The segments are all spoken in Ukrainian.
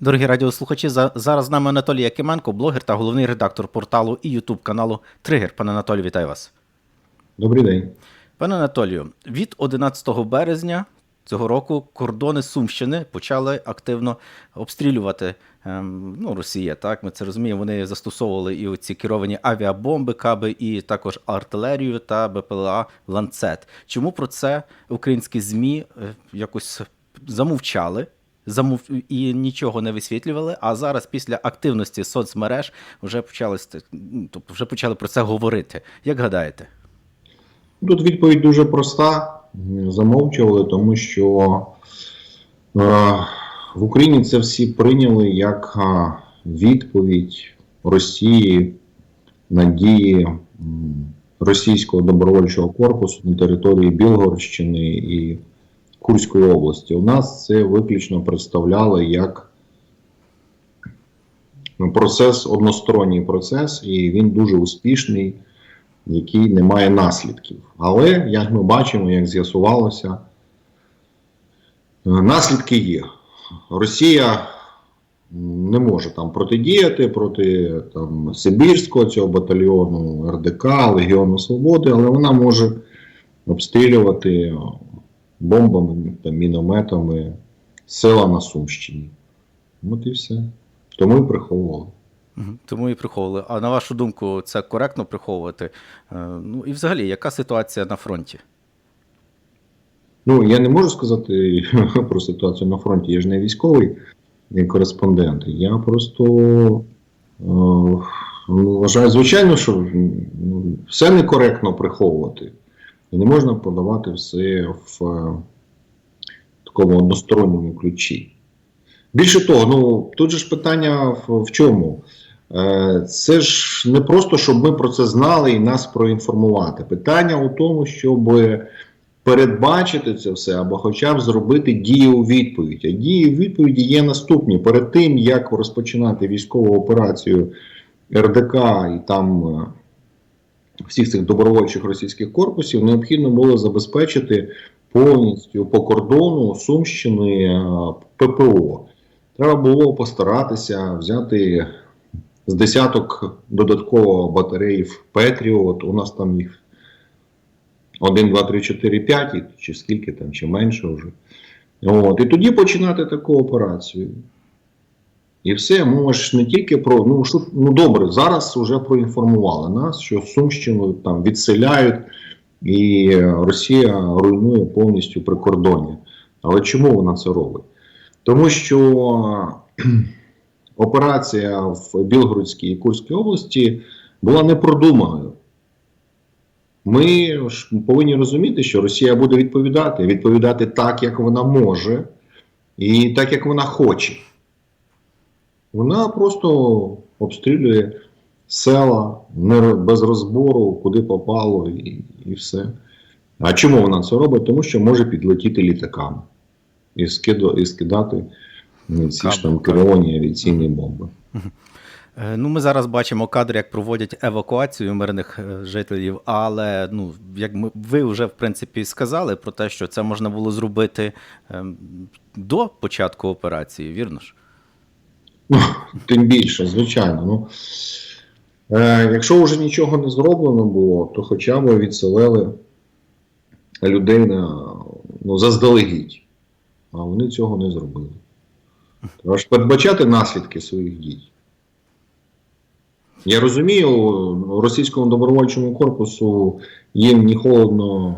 Дорогі радіослухачі, за- зараз з нами Анатолій Якименко, блогер та головний редактор порталу і Ютуб каналу Тригер. Пане Анатолію, вітаю вас. Добрий день. Пане Анатолію, від 11 березня цього року кордони Сумщини почали активно обстрілювати ем, ну, Росія. Так, ми це розуміємо. Вони застосовували і оці керовані авіабомби, каби, і також артилерію та БПЛА ланцет. Чому про це українські ЗМІ е, якось замовчали? Замов... і нічого не висвітлювали. А зараз, після активності соцмереж, вже почали тобто вже почали про це говорити. Як гадаєте? Тут відповідь дуже проста. Замовчували, тому що е, в Україні це всі прийняли як е, відповідь Росії на дії російського добровольчого корпусу на території Білгородщини і Курської області. У нас це виключно представляли як ну, процес, односторонній процес, і він дуже успішний який не має наслідків. Але, як ми бачимо, як з'ясувалося, наслідки є. Росія не може там протидіяти проти там, Сибірського цього батальйону РДК, Легіону Свободи, але вона може обстрілювати бомбами, там, мінометами села на Сумщині. От і все. Тому і приховували. Тому і приховували. А на вашу думку, це коректно приховувати? Е, Ну і взагалі, яка ситуація на фронті? Ну, я не можу сказати про ситуацію на фронті, я ж не військовий кореспондент. Я просто е, ну, вважаю, звичайно, що ну, все некоректно приховувати. І не можна подавати все в е, такому односторонньому ключі. Більше того, ну тут же ж питання в, в чому? Е, Це ж не просто, щоб ми про це знали і нас проінформувати. Питання у тому, щоб передбачити це все або хоча б зробити дії у відповідь. А дії у відповіді є наступні: перед тим як розпочинати військову операцію РДК і там е, всіх цих добровольчих російських корпусів, необхідно було забезпечити повністю по кордону Сумщини е, ППО. Треба було постаратися взяти з десяток додатково батареїв Петріот. У нас там їх 1, 2, 3, 4, 5, чи скільки там, чи менше вже. От. І тоді починати таку операцію. І все, ми не тільки про. Ну, що, ну добре, зараз вже проінформували нас, що Сумщину там відселяють, і Росія руйнує повністю прикордоння. Але чому вона це робить? Тому що операція в Білгородській і Курській області була непродуманою. Ми ж повинні розуміти, що Росія буде відповідати, відповідати так, як вона може, і так, як вона хоче. Вона просто обстрілює села без розбору, куди попало, і, і все. А чому вона це робить? Тому що може підлетіти літаками і, скиду, і скидати ці ж там керовані авіаційні бомби. Е, Ну, ми зараз бачимо кадри, як проводять евакуацію мирних е, жителів, але ну, як ми, ви вже в принципі сказали про те, що це можна було зробити ем, до початку операції, вірно ж? Ну, тим більше, звичайно. Ну, е, якщо вже нічого не зроблено було, то хоча б відселили людей на, ну, заздалегідь. А вони цього не зробили. Треба ж передбачати наслідки своїх дій. Я розумію, російському добровольчому корпусу їм ні холодно,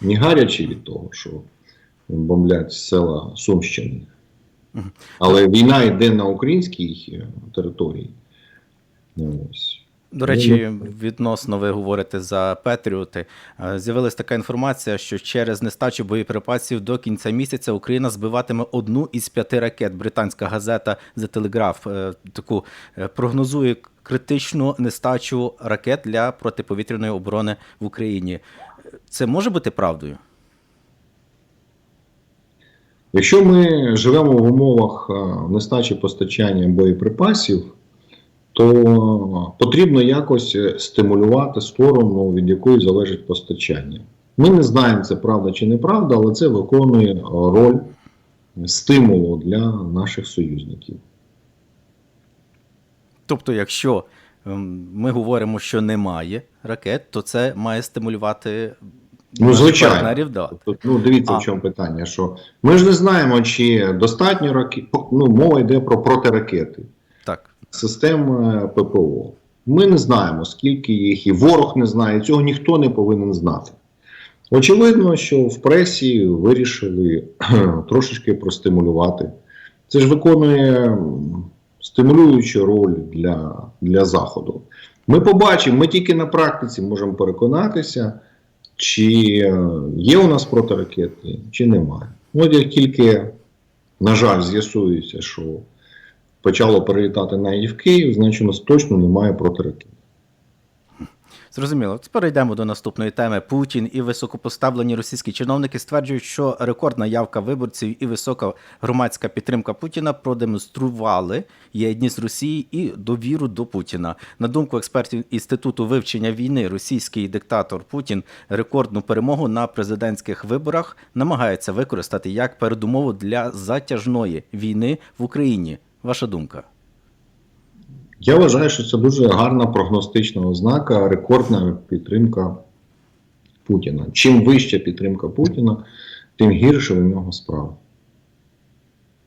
ні гаряче від того, що бомблять села Сумщини. Але війна йде на українській е, території. Ну, ось. До речі, відносно ви говорите за Петріоти. Е, З'явилась така інформація, що через нестачу боєприпасів до кінця місяця Україна збиватиме одну із п'яти ракет. Британська газета The Telegraph е, таку прогнозує критичну нестачу ракет для протиповітряної оборони в Україні. Це може бути правдою? Якщо ми живемо в умовах е, нестачі постачання боєприпасів, то потрібно якось е, стимулювати сторону, від якої залежить постачання. Ми не знаємо, це правда чи неправда, але це виконує е, роль стимулу для наших союзників. Тобто, якщо ем, ми говоримо, що немає ракет, то це має стимулювати Ну, звичайно. партнерів. Да. Тобто, ну, дивіться, А. в чому питання. Що ми ж не знаємо, чи достатньо ракет. Ну, мова йде про протиракети, Так. систем е, ППО. Ми не знаємо, скільки їх, і ворог не знає. Цього ніхто не повинен знати. Очевидно, що в пресі вирішили трошечки простимулювати. Це ж виконує стимулюючу роль для, для Заходу. Ми побачимо, ми тільки на практиці можемо переконатися, чи е, є у нас протиракети, чи немає. От як тільки, на жаль, з'ясується, що почало перелітати в Київ, значить у нас точно немає протиракет. Зрозуміло. Тепер йдемо до наступної теми. Путін і високопоставлені російські чиновники стверджують, що рекордна явка виборців і висока громадська підтримка Путіна продемонстрували єдність Росії і довіру до Путіна. На думку експертів інституту вивчення війни, російський диктатор Путін рекордну перемогу на президентських виборах намагається використати як передумову для затяжної війни в Україні. Ваша думка? Я вважаю, що це дуже гарна прогностична ознака, рекордна підтримка Путіна. Чим вища підтримка Путіна, тим гірше у нього справа.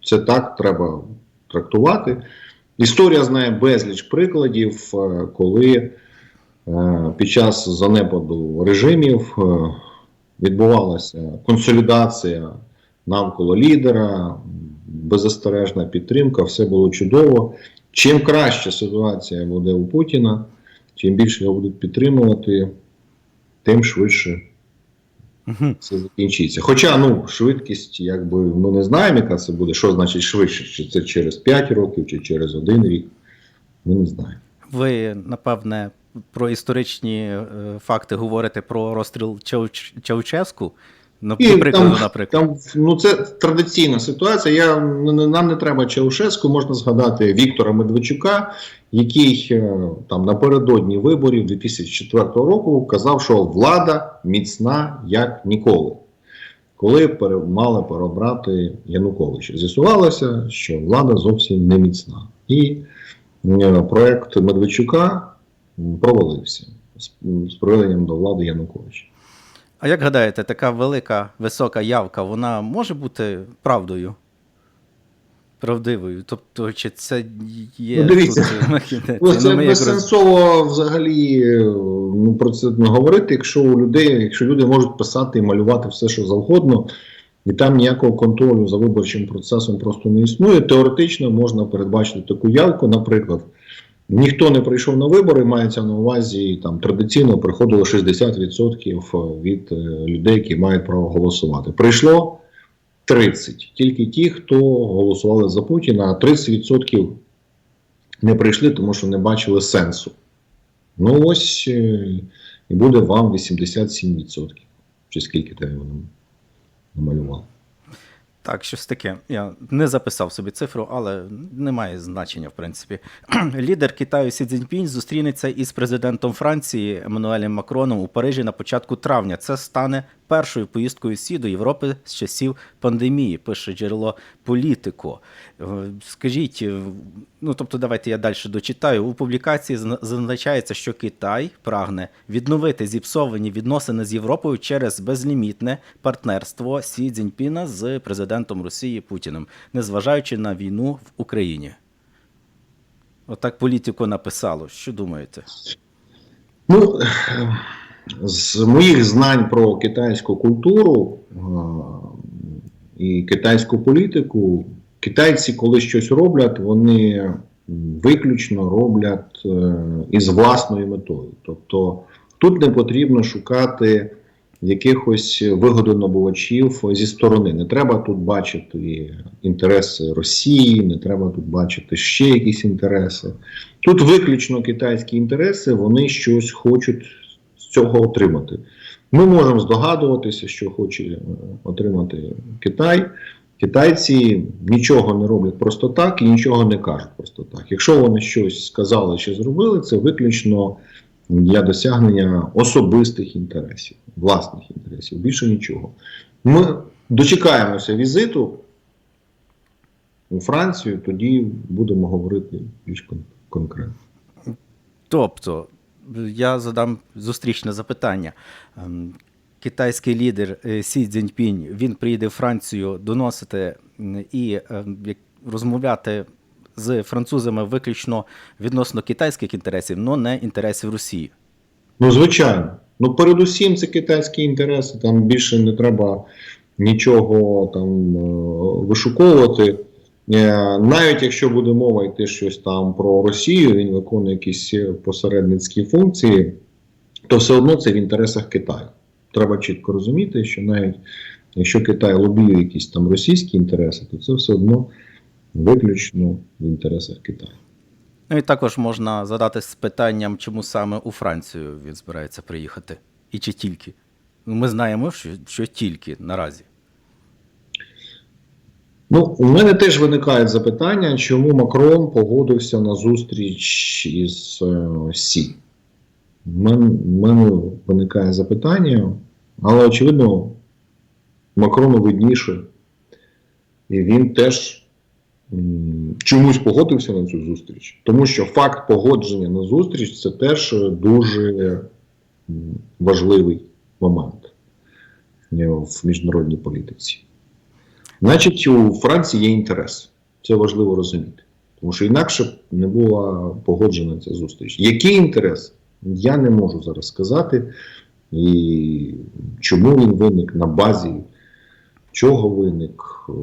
Це так треба трактувати. Історія знає безліч прикладів, е, коли е, під час занепаду режимів е, відбувалася консолідація навколо лідера, беззастережна підтримка, все було чудово. Чим краща ситуація буде у Путіна, чим більше його будуть підтримувати, тим швидше це закінчиться. Хоча ну, швидкість, якби ми не знаємо, яка це буде, що значить швидше, чи це через 5 років, чи через один рік. Ми не знаємо. Ви, напевне, про історичні е, факти говорите про розстріл Чауч... Чаучевську? Ну, по там, наприклад. Там, ну, це традиційна ситуація. Я, нам не треба Чаушеску, можна згадати Віктора Медведчука, який е, там напередодні виборів 2004 року казав, що влада міцна як ніколи. Коли мали перебрати Януковича, з'ясувалося, що влада зовсім не міцна. І е, проект Медведчука провалився з, з приведенням до влади Януковича. А як гадаєте, така велика, висока явка, вона може бути правдою? Правдивою? Тобто, чи це є Ну, дивіться, тут? Ну, це Ну, безсенсово взагалі ну, про це не говорити, якщо у людей, якщо люди можуть писати і малювати все, що завгодно, і там ніякого контролю за виборчим процесом просто не існує. Теоретично можна передбачити таку явку, наприклад. Ніхто не прийшов на вибори, мається на увазі там традиційно приходило 60% від е, людей, які мають право голосувати. Прийшло 30. Тільки ті, хто голосували за Путіна, а 30% не прийшли, тому що не бачили сенсу. Ну ось е, і буде вам 87%. Чи скільки там вони намалювали. Так, щось таке. Я не записав собі цифру, але не має значення, в принципі. Лідер Китаю Сі Цзіньпінь зустрінеться із президентом Франції Еммануелем Макроном у Парижі на початку травня. Це стане першою поїздкою Сі до Європи з часів пандемії, пише джерело політико. Е, Скажіть, ну тобто, давайте я далі дочитаю. У публікації зазначається, що Китай прагне відновити зіпсовані відносини з Європою через безлімітне партнерство Сі Цзіньпіна з президентом Росії Путіним, незважаючи на війну в Україні. Отак політико написало. Що думаєте? Ну, з моїх знань про китайську культуру і китайську політику, китайці, коли щось роблять, вони виключно роблять е, із власною метою. Тобто тут не потрібно шукати якихось вигодонабувачів зі сторони. Не треба тут бачити інтереси Росії, не треба тут бачити ще якісь інтереси. Тут виключно китайські інтереси, вони щось хочуть з цього отримати. Ми можемо здогадуватися, що хоче е, отримати Китай. Китайці нічого не роблять просто так і нічого не кажуть просто так. Якщо вони щось сказали чи зробили, це виключно для досягнення особистих інтересів, власних інтересів, більше нічого. Ми дочекаємося візиту у Францію, тоді будемо говорити більш конкретно. Тобто, я задам зустрічне запитання. Китайський лідер е, Сі Цзіньпінь, він приїде в Францію доносити і як- розмовляти з французами виключно відносно китайських інтересів, але не інтересів Росії. Ну, звичайно. Ну, передусім, це китайські інтереси. Там більше не треба нічого там е, вишуковувати. Е, Навіть якщо буде мова йти щось там про Росію, він виконує якісь е, посередницькі функції, то все одно це в інтересах Китаю. Треба чітко розуміти, що навіть якщо Китай лобіює якісь там російські інтереси, то це все одно виключно в інтересах Китаю. Ну і також можна задати з питанням, чому саме у Францію він збирається приїхати, і чи тільки. Ну, Ми знаємо, що, що тільки наразі. Ну, у мене теж виникають запитання, чому Макрон погодився на зустріч із е, Сі. У мене, виникає запитання, але очевидно, Макрону видніше. І він теж чомусь погодився на цю зустріч. Тому що факт погодження на зустріч це теж дуже важливий момент в міжнародній політиці. Значить, у Франції є інтерес. Це важливо розуміти. Тому що інакше не була погоджена ця зустріч. Який інтерес? Я не можу зараз сказати. І чому він виник на базі, чого виник. Е,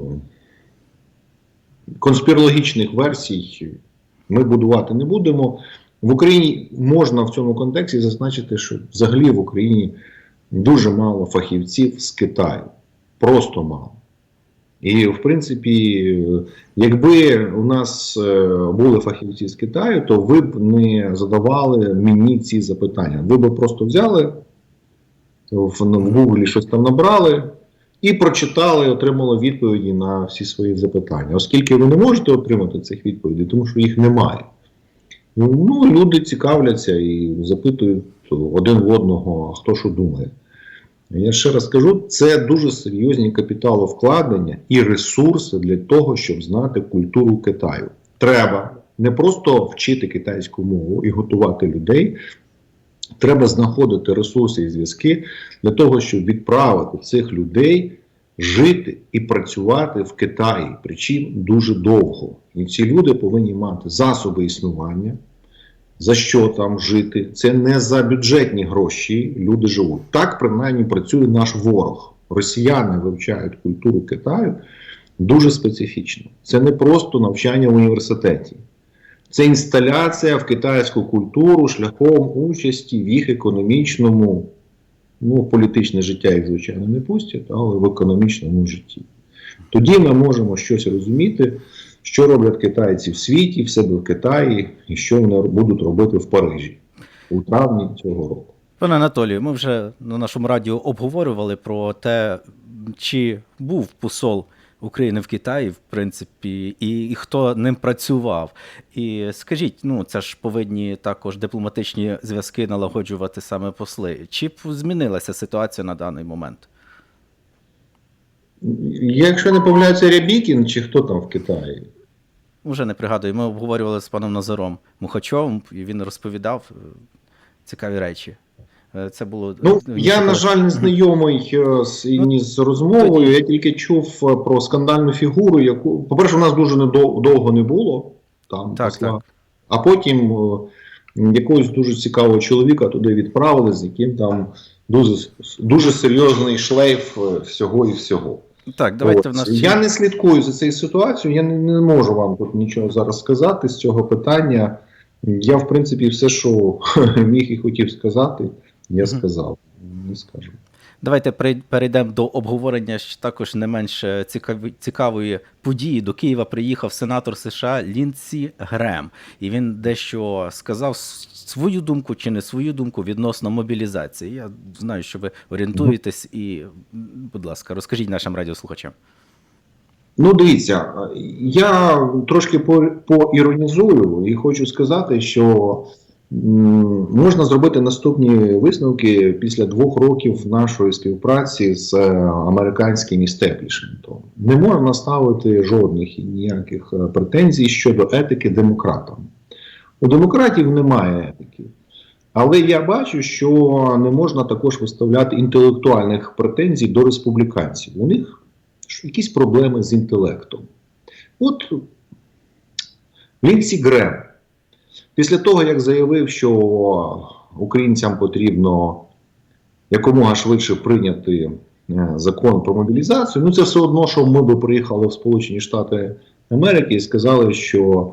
Конспірологічних версій ми будувати не будемо. В Україні можна в цьому контексті зазначити, що взагалі в Україні дуже мало фахівців з Китаю. Просто мало. І, в принципі, якби у нас е, були фахівці з Китаю, то ви б не задавали мені ці запитання. Ви б просто взяли в, Гуглі щось там набрали і прочитали, отримали відповіді на всі свої запитання. Оскільки ви не можете отримати цих відповідей, тому що їх немає. Ну, люди цікавляться і запитують один в одного, хто що думає. Я ще раз кажу, це дуже серйозні капіталовкладення і ресурси для того, щоб знати культуру Китаю. Треба не просто вчити китайську мову і готувати людей. Треба знаходити ресурси і зв'язки для того, щоб відправити цих людей жити і працювати в Китаї, причому дуже довго. І ці люди повинні мати засоби існування, за що там жити. Це не за бюджетні гроші люди живуть. Так принаймні працює наш ворог. Росіяни вивчають культуру Китаю дуже специфічно. Це не просто навчання в університеті. Це інсталяція в китайську культуру шляхом участі в їх економічному, ну, політичне життя їх, звичайно, не пустять, але в економічному житті. Тоді ми можемо щось розуміти, що роблять китайці в світі, в себе в Китаї, і що вони будуть робити в Парижі у травні цього року. Пане Анатолію, ми вже на нашому радіо обговорювали про те, чи був посол України в Китаї, в принципі, і, і хто ним працював. І скажіть, ну це ж повинні також дипломатичні зв'язки налагоджувати саме посли. Чи б змінилася ситуація на даний момент? Якщо не помиляюся, Рябікін чи хто там в Китаї? Уже не пригадую. Ми обговорювали з паном Назаром Мухачовим, і він розповідав е, цікаві речі. Е, Це було Ну, я, на жаль, не знайомий е, з, ні з розмовою. Я тільки чув е, про скандальну фігуру, яку, по-перше, у нас дуже довго не було там Так, посла. так. А потім е, якогось дуже цікавого чоловіка туди відправили, з яким там дуже, дуже серйозний шлейф е, всього і всього. Так, давайте От. в нас Я не слідкую за цією ситуацією, я не, не можу вам тут нічого зараз сказати з цього питання. Я, в принципі, все, що міг і хотів сказати, я сказав. Не скажу. Давайте перей- перейдемо до обговорення також не менш е, цікавої події. До Києва приїхав сенатор США Лінсі Грем, і він дещо сказав свою думку чи не свою думку відносно мобілізації. Я знаю, що ви орієнтуєтесь, і, будь ласка, розкажіть нашим радіослухачам. Ну, дивіться, я трошки по- поіронізую і хочу сказати, що можна зробити наступні висновки після двох років нашої співпраці з е, американським істеблішментом. Не можна ставити жодних ніяких е, претензій щодо етики демократам. У демократів немає етики. Але я бачу, що не можна також виставляти інтелектуальних претензій до республіканців. У них якісь проблеми з інтелектом. От Лінсі Грем, після того, як заявив, що українцям потрібно якомога швидше прийняти е, закон про мобілізацію, ну це все одно, що ми би приїхали в Сполучені Штати Америки і сказали, що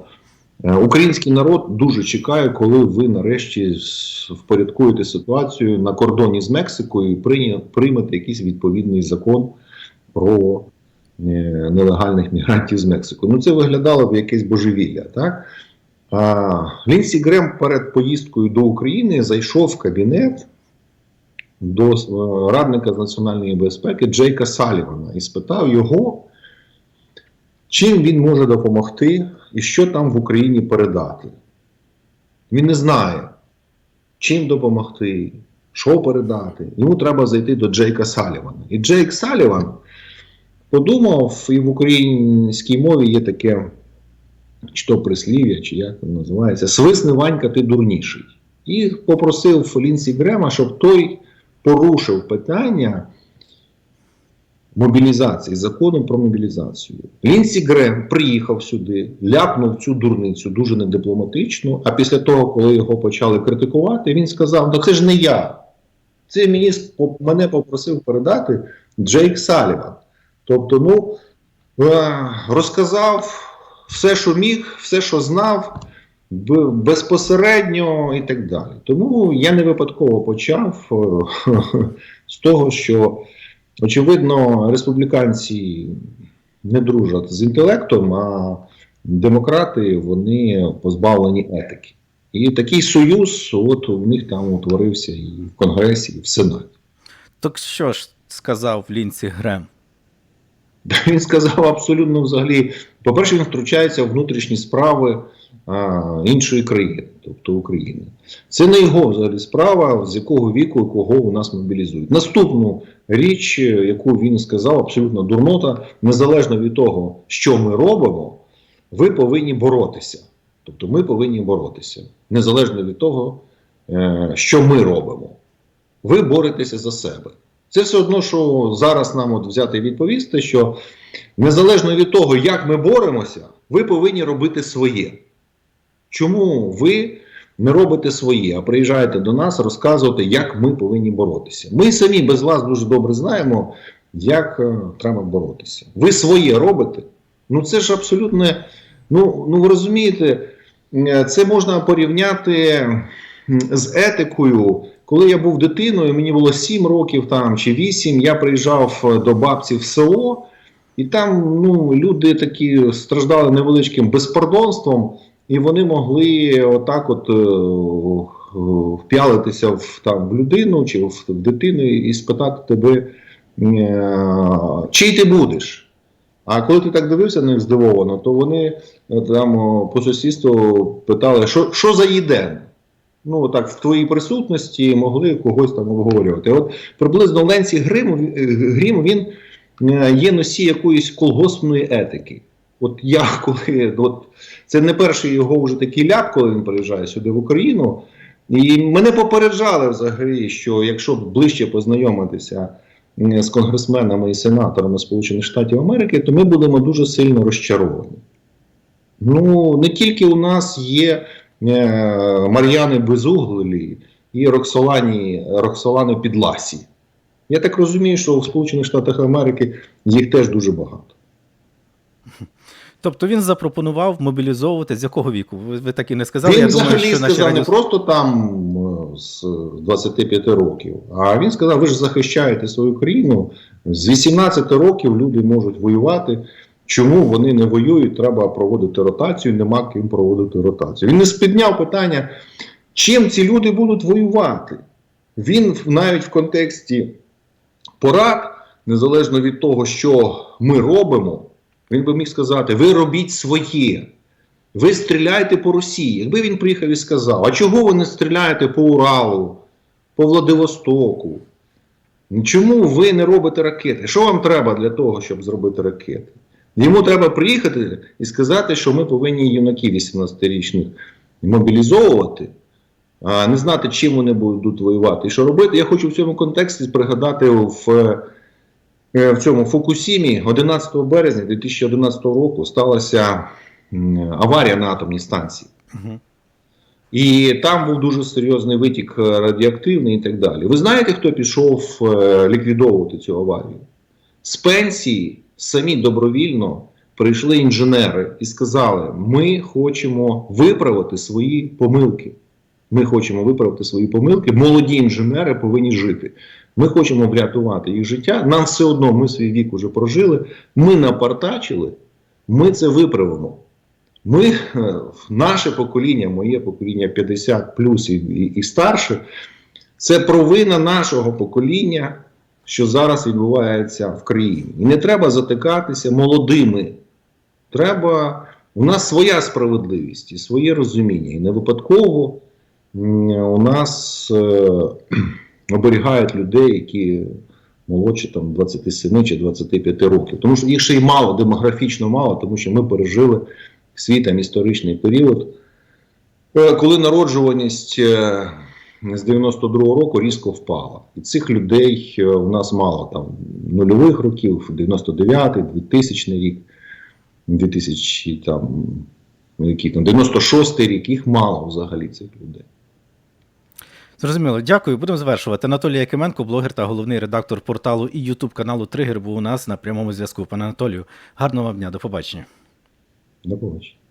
е, український народ дуже чекає, коли ви нарешті впорядкуєте ситуацію на кордоні з Мексикою і приймете якийсь відповідний закон про е, нелегальних мігрантів з Мексики. Ну це виглядало б якесь божевілля, так? Лінсі Грем перед поїздкою до України зайшов в кабінет до е, радника з національної безпеки Джейка Салівана і спитав його, чим він може допомогти і що там в Україні передати. Він не знає, чим допомогти, що передати. Йому треба зайти до Джейка Салівана. І Джейк Саліван подумав, і в українській мові є таке чи то прислів'я, чи як воно називається, свисни Ванька, ти дурніший. І попросив Лінсі Грема, щоб той порушив питання мобілізації, закону про мобілізацію. Лінсі Грем приїхав сюди, ляпнув цю дурницю дуже недипломатично. А після того, коли його почали критикувати, він сказав: Ну це ж не я. Це мені сп- мене попросив передати Джейк Саліван. Тобто, ну е, розказав все, що міг, все, що знав, безпосередньо і так далі. Тому я не випадково почав е, з того, що очевидно республіканці не дружать з інтелектом, а демократи вони позбавлені етики. І такий союз, от у них там утворився і в Конгресі, і в Сенаті. Так що ж сказав Лінсі Грем? Він сказав абсолютно взагалі. По-перше, він втручається в внутрішні справи а, іншої країни, тобто України. Це не його взагалі справа, з якого віку і кого у нас мобілізують. Наступну річ, яку він сказав, абсолютно дурнота, незалежно від того, що ми робимо, ви повинні боротися. Тобто ми повинні боротися, незалежно від того, е, що ми робимо. Ви боретеся за себе. Це все одно, що зараз нам от взяти і відповісти, що незалежно від того, як ми боремося, ви повинні робити своє. Чому ви не робите своє, а приїжджаєте до нас розказувати, як ми повинні боротися? Ми самі без вас дуже добре знаємо, як е, треба боротися. Ви своє робите? Ну це ж абсолютно. Ну, ну ви розумієте, е, це можна порівняти з етикою. Коли я був дитиною, мені було 7 років там чи 8, я приїжджав е, до бабці в село, і там ну, люди такі страждали невеличким безпардонством, і вони могли отак от е, вп'ялитися в, там, в людину чи в, в дитину і спитати тебе, е, чий ти будеш. А коли ти так дивився на них здивовано, то вони там по сусідству питали, що, що за їден? Ну, так, в твоїй присутності могли когось там обговорювати. От приблизно Ленсі Грим, е, Грім він е, є носій якоїсь колгоспної етики. От я коли от, це не перший його вже такий ляп, коли він приїжджає сюди в Україну. І мене попереджали взагалі, що якщо ближче познайомитися з конгресменами і сенаторами Сполучених Штатів Америки, то ми будемо дуже сильно розчаровані. Ну, не тільки у нас є Мар'яни Безуглі і Роксолані, Роксолани Підласі. Я так розумію, що в Сполучених Штатах Америки їх теж дуже багато. Тобто він запропонував мобілізовувати з якого віку? Ви, ви так і не сказали. він Я взагалі думаю, що наші сказав не просто там е, з 25 років, а він сказав: ви ж захищаєте свою країну. З 18 років люди можуть воювати. Чому вони не воюють? Треба проводити ротацію, нема ким проводити ротацію. Він не спідняв питання, чим ці люди будуть воювати. Він навіть в контексті порад, незалежно від того, що ми робимо, він би міг сказати: ви робіть своє. Ви стріляєте по Росії. Якби він приїхав і сказав, а чого ви не стріляєте по Уралу, по Владивостоку? Чому ви не робите ракети? Що вам треба для того, щоб зробити ракети? Йому треба приїхати і сказати, що ми повинні юнаків 18-річних мобілізовувати, а не знати, чим вони будуть воювати. І що робити? Я хочу в цьому контексті пригадати в, е, в цьому Фукусімі 11 березня 2011 року сталася аварія на атомній станції. Угу. І там був дуже серйозний витік радіоактивний і так далі. Ви знаєте, хто пішов е, ліквідовувати цю аварію? З пенсії самі добровільно прийшли інженери і сказали: ми хочемо виправити свої помилки. Ми хочемо виправити свої помилки. Молоді інженери повинні жити. Ми хочемо врятувати їх життя. Нам все одно, ми свій вік уже прожили. Ми напартачили, ми це виправимо. Ми, е, наше покоління, моє покоління 50 плюс і, і, і старше, це провина нашого покоління, що зараз відбувається в країні. І не треба затикатися молодими. Треба. У нас своя справедливість і своє розуміння. І не випадково у нас е, оберігають людей, які молодші там 27 чи 25 років. Тому що їх ще й мало, демографічно мало, тому що ми пережили свій там історичний період, е, коли народжуваність е, з 92-го року різко впала. І цих людей е, у нас мало там нульових років, 99-й, 2000 рік, 2000 там, ну, які там 96-й рік, їх мало взагалі цих людей. Зрозуміло, дякую. Будемо завершувати. Анатолій Якименко, блогер та головний редактор порталу і Ютуб каналу Тригер, був у нас на прямому зв'язку. Пане Анатолію, гарного вам дня, до побачення. До побачення.